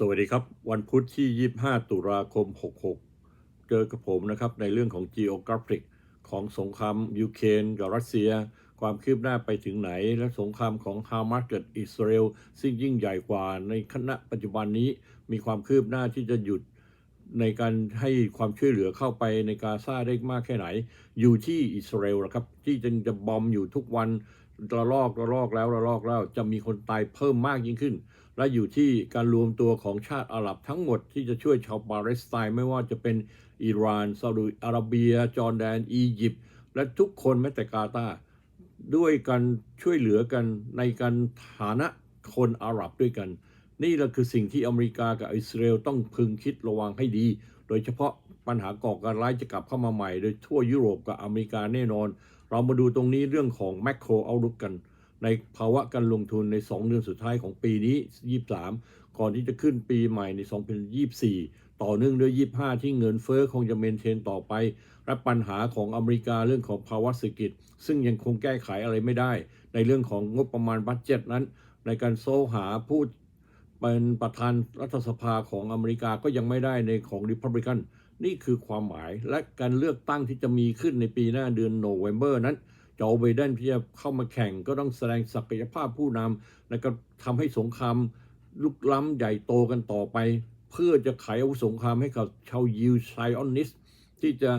สวัสดีครับ วันพุธที่ 25 ตุลาคม 66 เจอกับผมนะครับ ในเรื่องของ geographic ของสงครามยูเครนกับรัสเซีย ความคืบหน้าไปถึงไหน และสงครามของฮามาสกับอิสราเอลซึ่งยิ่งใหญ่กว่าในขณะปัจจุบันนี้มีความคืบหน้าที่จะหยุดในการให้ความช่วยเหลือเข้าไปในกาซาได้มากแค่ไหน อยู่ที่อิสราเอลนะครับ ที่จึงจะบอมอยู่ทุกวันระลอกระลอกแล้วระลอกแล้วจะมีคนตายเพิ่มมากยิ่งขึ้น และอยู่ที่การรวมตัวของชาติอาหรับทั้งหมดที่จะช่วยชาวปาเลสไตน์ไม่ว่าจะเป็นอิหร่านซาอุดิอาระเบีย จอร์แดน อียิปต์และทุกคนแม้แต่กาตาด้วยการช่วยเหลือกันในการฐานะคนอาหรับด้วยกัน นี่แหละคือสิ่งที่อเมริกากับอิสราเอลต้องพึงคิดระวังให้ดี โดยเฉพาะปัญหาก่อการร้ายจะกลับเข้ามาใหม่ โดยทั่วยุโรปกับอเมริกาแน่นอน เรามาดูตรงนี้เรื่องของแม c โครเอาลุกกัน ในภาวะการลงทุนใน 2 เดือนสุดท้ายของปีนี้ 23 ก่อนที่จะขึ้นปีใหม่ใน 2024 ต่อเนื่องด้วย 25 ที่เงินเฟ้อคงจะเมนเทนต่อไป และปัญหาของอเมริกาเรื่องของภาวะเศรษฐกิจ ซึ่งยังคงแก้ไขอะไรไม่ได้ ในเรื่องของงบประมาณบัตเจ็ตนั้น ในการโซหาผู้เป็นประธานรัฐสภาของอเมริกาก็ยังไม่ได้ในของริพับลิกันนี่คือความหมายและการเลือกตั้งที่จะมีขึ้นในปีหน้าเดือนโนเวม ber นั้น จอไบเดนที่จะเข้ามาแข่งก็ต้องแสดงศักยภาพผู้นำและก็ทำให้สงครามลุกล้ำใหญ่โตกันต่อไป เพื่อจะไขอาวุธสงครามให้กับชาวยิวไซออนิสที่จะ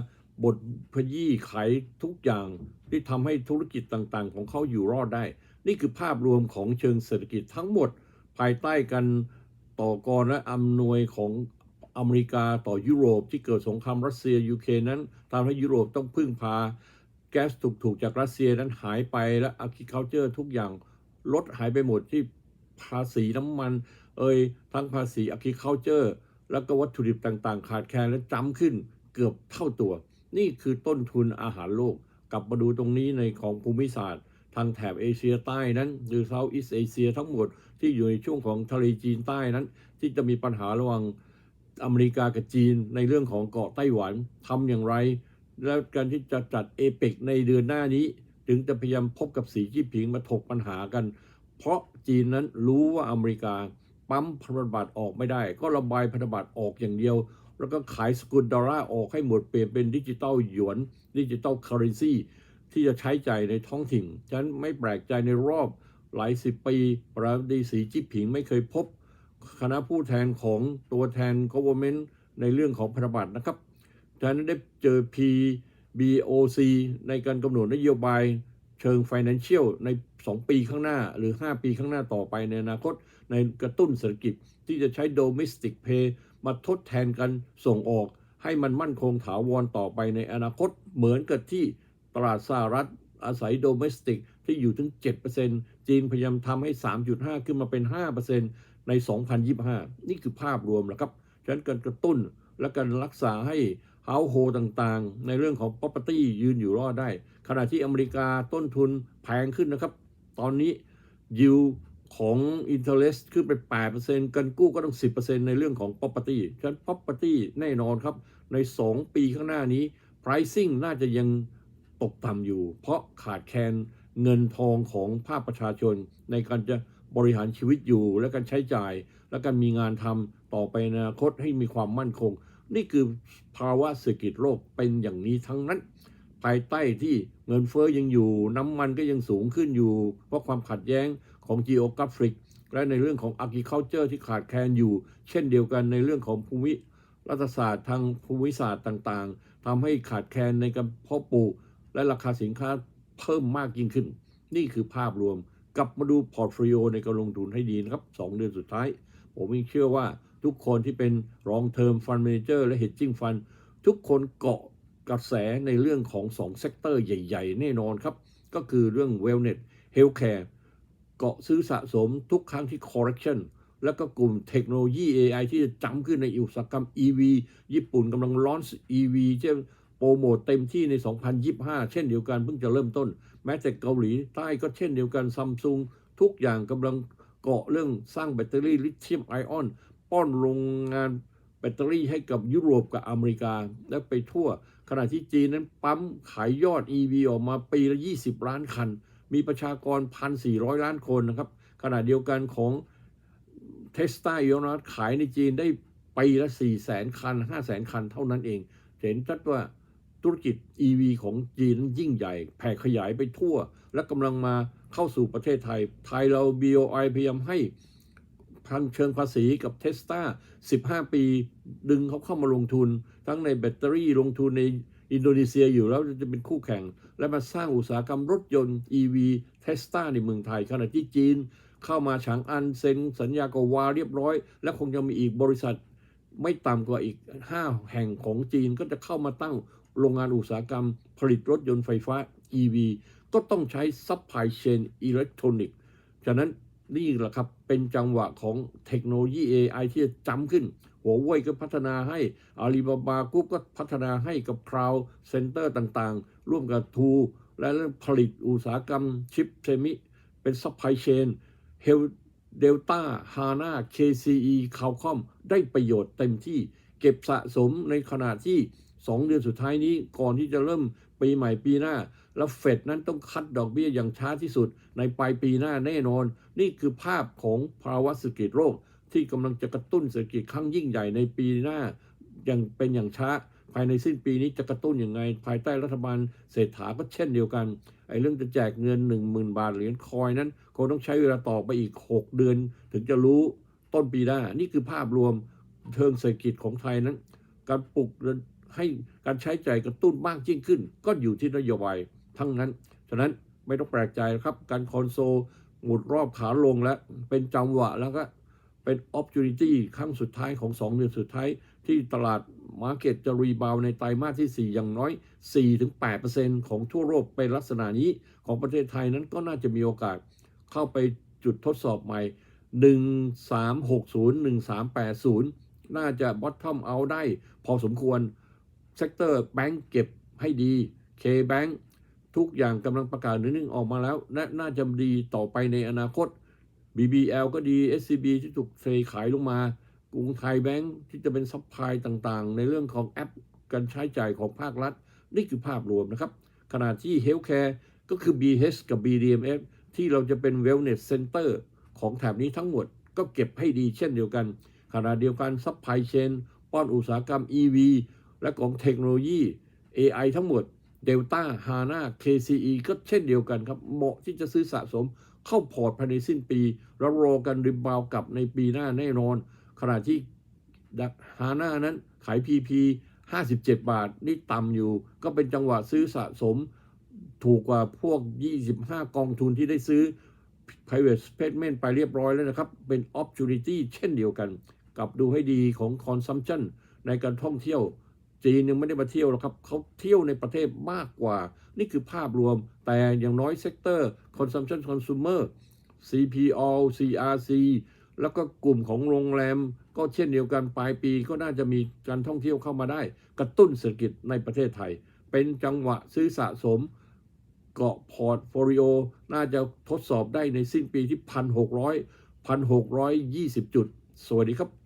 บทพยี่ไขทุกอย่างที่ทำให้ธุรกิจต่างๆ ของเขาอยู่รอดได้ นี่คือภาพรวมของเชิงเศรษฐกิจทั้งหมด ภายใต้กันต่อกรและอำนวยของอเมริกาต่อยุโรปที่เกิดสงครามรัสเซียยูเครนนั้นทำให้ยุโรปต้องพึ่งพา แก๊สถูกๆจากรัสเซียนั้นหายไปและอาคิเคาเจอร์ทุกอย่างลดหายไปหมดที่ภาษีน้ำมัน เอ่ยทั้งภาษีอาคิเคาเจอร์ แล้วก็วัตถุดิบต่างๆ ขาดแคลนและจำขึ้นเกือบเท่าตัว นี่คือต้นทุนอาหารโลก กลับมาดูตรงนี้ในของภูมิศาสตร์ ทางแถบเอเชียใต้นั้น หรือเซาท์อีสเอเชียทั้งหมดที่อยู่ในช่วงของทะเลจีนใต้นั้น ที่จะมีปัญหาระหว่างอเมริกากับจีนในเรื่องของเกาะไต้หวันทำอย่างไร แล้วการที่จะจัดเอเปกในเดือนหน้านี้ ถึงจะพยายามพบกับสีจิ้นผิงมาถกปัญหากัน เพราะจีนนั้นรู้ว่าอเมริกา ปั๊มพันธบัตรออกไม่ได้ ก็ระบายพันธบัตรออกอย่างเดียว แล้วก็ขายสกุลดอลลาร์ออกให้หมดเปลี่ยนเป็นดิจิตอลหยวน ดิจิตอลเคอร์เรนซีที่จะใช้จ่ายในท้องถิ่นฉะนั้นไม่แปลกใจในรอบหลายสิบปี ประธานาธิบดีสีจิ้นผิงไม่เคยพบ คณะผู้แทนของตัวแทน government ในเรื่องของพันธบัตรนะครับ ฉะนั้นได้เจอ PBOC ในการกำหนดนโยบายเชิง Financial ใน 2 ปีข้างหน้าหรือ 5 ปีข้างหน้าต่อไปในอนาคต ในกระตุ้นเศรษฐกิจที่จะใช้ Domestic Pay มาทดแทนกันส่งออก ให้มันมั่นคงถาวรต่อไปในอนาคต เหมือนกับที่ตลาดสหรัฐอาศัย Domestic ที่อยู่ถึง 7%จีนพยายามทำให้ 3.5 ขึ้นมาเป็น 5%ใน 2025 นี่คือภาพรวมนะครับฉะนั้นการกระตุ้นและการรักษาให้ เฮาโฮต่างๆ ในเรื่องของ property ยืนอยู่รอดได้ ขณะที่อเมริกาต้นทุนแพงขึ้นนะครับ ตอนนี้ยิวของ interest ขึ้นไป 8%กันกู้ก็ต้อง 10%ในเรื่องของ property ฉะนั้น property แน่นอนครับ ใน 2 ปีข้างหน้านี้ pricing น่าจะยังตกต่ำอยู่ เพราะขาดแคลนเงินทองของภาคประชาชน ในการจะบริหารชีวิตอยู่ และการใช้จ่าย และการมีงานทำต่อไปในอนาคตให้มีความมั่นคง นี่คือภาวะเศรษฐกิจโลกเป็นอย่างนี้ทั้งนั้น ภายใต้ที่เงินเฟ้อยังอยู่ น้ำมันก็ยังสูงขึ้นอยู่ เพราะความขัดแย้งของ geographic และในเรื่องของ agriculture ที่ขาดแคลนอยู่ เช่นเดียวกันในเรื่องของภูมิรัฐศาสตร์ทางภูมิศาสตร์ต่างๆทำให้ขาดแคลนในการเพาะปลูกและราคาสินค้าเพิ่มมากยิ่งขึ้น นี่คือภาพรวม กลับมาดูพอร์ตโฟลิโอในการลงทุนให้ดีนะครับ 2 เดือนสุดท้าย ผมยังเชื่อว่า ทุกคนที่เป็นรองเทอมฟันเมเจอร์และ hedging fund ทุกคนเกาะกระแสในเรื่องของ2เซกเตอร์ใหญ่ ๆ แน่นอนครับ ก็คือเรื่อง wellness healthcare เกาะซื้อสะสมทุกครั้งที่ correction แล้วก็กลุ่มเทคโนโลยี AI ที่จะจำขึ้นในอุตสาหกรรม EV ญี่ปุ่นกำลังลอน EV เช่นโปรโมทเต็มที่ใน 2025 เช่นเดียวกันเพิ่งจะเริ่มต้น แม้แต่เกาหลีใต้ก็เช่นเดียวกันซัมซุงทุกอย่างกำลังเกาะเรื่องสร้างแบตเตอรี่ลิเธียมไอออน ป้อนโรงงานแบตเตอรี่ให้กับยุโรปกับอเมริกา และไปทั่ว ขณะที่จีนนั้นปั๊มขายยอด EV ออกมาปีละ 20 ล้านคัน มีประชากร 1,400 ล้านคนนะครับ ขณะเดียวกันของเทสตาอีโนขายในจีนได้ปีละ 4 0 0แสนคัน 5 0 0แสนคันเท่านั้นเอง เห็นชัดว่าธุรกิจ EV ของจีนนั้นยิ่งใหญ่ แผ่ขยายไปทั่ว และกำลังมาเข้าสู่ประเทศไทย ไทยเรา BOI พยายามให้ ทางเชิงภาษีกับเทสตา15 ปี ดึงเขาเข้ามาลงทุน ทั้งในแบตเตอรี่ลงทุนในอินโดนีเซียอยู่แล้วจะเป็นคู่แข่ง และมาสร้างอุตสาหกรรมรถยนต์ EV เทสตาในเมืองไทย ขณะที่จีน เข้ามาฉางอันเซ็นสัญญากบวาเรียบร้อย และคงจะมีอีกบริษัท ไม่ต่ำกว่าอีก 5 แห่งของจีนก็จะเข้ามาตั้งโรงงานอุตสาหกรรม ผลิตรถยนต์ไฟฟ้า EV ก็ต้องใช้ซัพพลายเชนอิเล็กทรอนิกส์ฉะนั้น นี่แหละครับ เป็นจังหวะของเทคโนโลยี AI ที่จะจำขึ้น หัวเว่ยก็พัฒนาให้อาลีบาบากรุ๊ปก็พัฒนาให้กับคราวเซ็นเตอร์ต่างๆ ร่วมกับทูและผลิตอุตสาหกรรมชิปเซมิ เป็นซัพพลายเชนเฮลเดลต้าฮาน่า KCE คาวคอมได้ประโยชน์เต็มที่เก็บสะสมในขณะที่ 2 เดือนสุดท้ายนี้ก่อนที่จะเริ่มปีใหม่ปีหน้า แล้วเฟดนั้นต้องคัดดอกเบี้ยอย่างช้าที่สุด ในปลายปีหน้าแน่นอน นี่คือภาพของภาวะเศรษฐกิจโลกที่กำลังจะกระตุ้นเศรษฐกิจครั้งยิ่งใหญ่ในปีหน้าอย่างเป็นอย่างช้า ภายในสิ้นปีนี้จะกระตุ้นอยังไง ภายใต้รัฐบาลเศรษฐาก็เช่นเดียวกันไอ้เรื่องจะแจกเงิน 1 0,000 บาทเหรียญคอยนั้นคงต้องใช้เวลาต่อไปอีก 6 เดือน ถึงจะรู้ต้นปีหน้า นี่คือภาพรวมเชิงเศรษฐกิจของไทยนั้น การปลุกให้การใช้ใจ่ายกระตุ้นมากยิ่งขึ้น ก็อยู่ที่นโยบาย ทั้งนั้น ฉะนั้นไม่ต้องแปลกใจครับ การคอนโซลหมุดรอบขาลงแล้ว เป็นจังหวะแล้วก็เป็น opportunity ครั้งสุดท้ายของ 2 เดือนสุดท้าย ที่ตลาดมาร์เก็ตจะรีบาวในไตรมาสที่ 4 อย่างน้อย 4-8%ของทั่วโลกเป็นลักษณะนี้ของประเทศไทยนั้นก็น่าจะมีโอกาสเข้าไปจุดทดสอบใหม่ 1360 1380 น่าจะ bottom out ได้ พอสมควร เซกเตอร์แบงก์เก็บให้ดี K-Bank ทุกอย่างกำลังประกาศหนึ่งออกมาแล้วและน่าจะดีต่อไปในอนาคต BBL ก็ดี SCB ที่ถูกเทขายลงมา กรุงไทยแบงก์ที่จะเป็นซัพพลายต่างๆ ในเรื่องของแอปการใช้จ่ายของภาครัฐ นี่คือภาพรวมนะครับ ขณะที่ Healthcare ก็คือ BH กับ BDMF ที่เราจะเป็น Wellness Center ของแถบนี้ทั้งหมดก็เก็บให้ดีเช่นเดียวกัน ขณะเดียวกันซัพพลายเชนป้อนอุตสาหกรรม EV และของเทคโนโลยี AI ทั้งหมด Delta HANA KCE ก็เช่นเดียวกันครับ เหมาะที่จะซื้อสะสมเข้าพอร์ตภายในสิ้นปีแล้วรอกันริบบาวกลับในปีหน้าแน่นอน ขณะที่ฮาน่านั้นขาย PP 57 บาท นี่ต่ำอยู่ ก็เป็นจังหวะซื้อสะสม ถูกกว่าพวก 25 กองทุนที่ได้ซื้อ private placement ไปเรียบร้อยแล้วนะครับ เป็น opportunity เช่นเดียวกัน กับดูให้ดีของ consumption ในการท่องเที่ยว จีนยังไม่ได้มาเที่ยวหรอกครับเขาเที่ยวในประเทศมากกว่า นี่คือภาพรวมแต่อย่างน้อยเซกเตอร์ consumption consumer CPO CRC แล้วก็กลุ่มของโรงแรม ก็เช่นเดียวกันปลายปีก็น่าจะมีการท่องเที่ยวเข้ามาได้ กระตุ้นเศรษฐกิจในประเทศไทย เป็นจังหวะซื้อสะสม เกาะพอร์ตโฟลิโอน่าจะทดสอบได้ในสิ้นปีที่ 1,600 1,620 จุด สวัสดีครับ